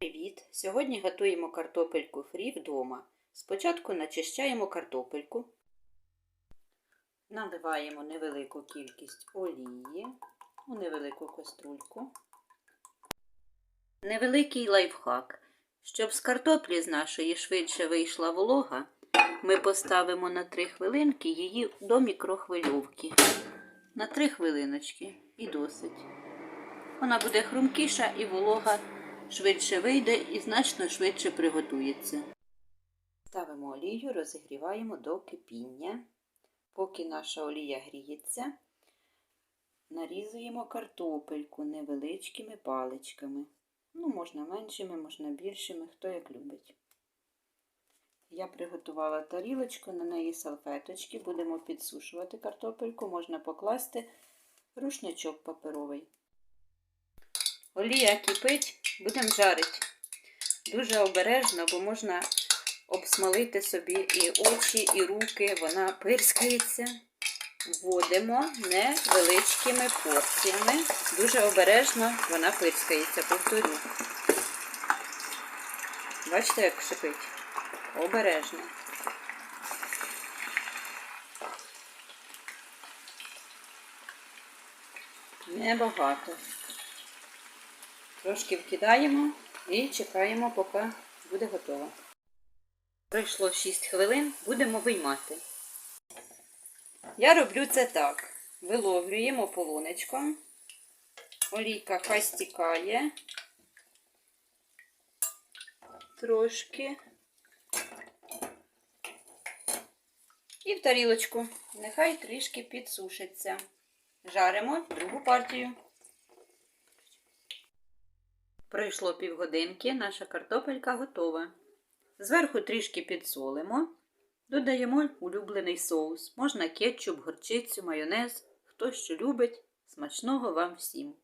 Привіт! Сьогодні готуємо картопельку фрі вдома. Спочатку начищаємо картопельку, наливаємо невелику кількість олії у невелику каструльку. Невеликий лайфхак. Щоб з картоплі з нашої швидше вийшла волога, ми поставимо на 3 хвилинки її до мікрохвильовки. На 3 хвилиночки і досить. Вона буде хрумкіша і волога швидше вийде і значно швидше приготується. Ставимо олію, розігріваємо до кипіння. Поки наша олія гріється, нарізуємо картопельку невеличкими паличками. Ну, можна меншими, можна більшими, хто як любить. Я приготувала тарілочку, на неї салфеточки. Будемо підсушувати картопельку, можна покласти рушничок паперовий. Олія кипить, будемо жарити. Дуже обережно, бо можна обсмалити собі і очі, і руки, вона пирскається. Вводимо невеличкими порціями. Дуже обережно вона пирскається, повторю. Бачите, як шипить? Обережно. Небагато. Трошки вкидаємо і чекаємо, поки буде готово. Пройшло 6 хвилин, будемо виймати. Я роблю це так. Виловлюємо полуничком. Олійка хай стікає. Трошки. І в тарілочку. Нехай трішки підсушиться. Жаримо другу партію. Пройшло півгодинки, наша картопелька готова. Зверху трішки підсолимо, додаємо улюблений соус. Можна кетчуп, горчицю, майонез. Хто що любить. Смачного вам всім!